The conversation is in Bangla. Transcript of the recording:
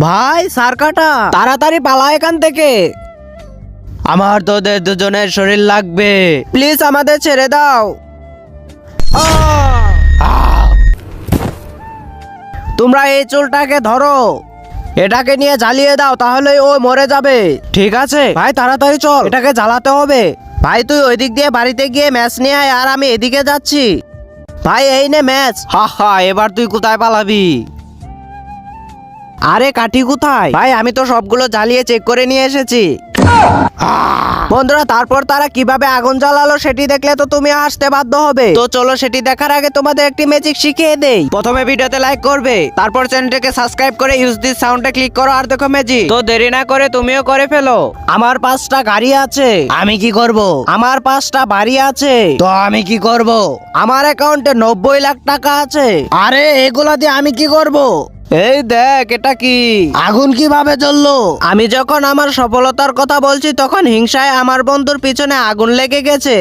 ভাই, সারকাটা। তাড়াতাড়ি পালা এখান থেকে। আমার তোদের দুজনের শরীর লাগবে। প্লিজ আমাদের ছেড়ে দাও। তোমরা এই চুলটাকে ধরো। এটাকে নিয়ে জ্বালিয়ে দাও তাহলে ও মরে যাবে। ঠিক আছে? ভাই, তাড়াতাড়ি চল। এটাকে জ্বালাতে হবে। ভাই, তুই ওই দিক দিয়ে বাড়িতে গিয়ে ম্যাচ নিয়ে আয়, আর আমি এদিকে যাচ্ছি। ভাই, এই নে ম্যাচ। হা হা, এবার তুই কোথায় পালাবি? আরে কাঠি কোথায়? ভাই, আমি তো সবগুলো জ্বালিয়ে চেক করে নিয়ে এসেছি। বন্ধুরা, তারপর তারা কীভাবে আগুন জ্বালালো সেটি দেখলে তো তুমি আসতে বাধ্য হবে। তো চলো সেটি দেখার আগে তোমাদের একটি ম্যাজিক শিখিয়ে দেই। প্রথমে ভিডিওতে লাইক করবে, তারপর চ্যানেলটাকে সাবস্ক্রাইব করে ইউজ দিস সাউন্ডে ক্লিক করো আর দেখো ম্যাজিক তো দেরি না করে তুমিও করে ফেলো। আমার পাঁচটা গাড়ি আছে। আমি কি করব? আমার পাঁচটা বাড়ি আছে। তো আমি কি করব? আমার অ্যাকাউন্টে নব্বই লাখ টাকা আছে। আরে, এগুলা দিয়ে আমি কি করব? এই দেখ এটা কি? আগুন কীভাবে জ্বললো? আমি যখন আমার সফলতার কথা বলছি তখন হিংসায় আমার বন্ধুর পিছনে আগুন লেগে গেছে।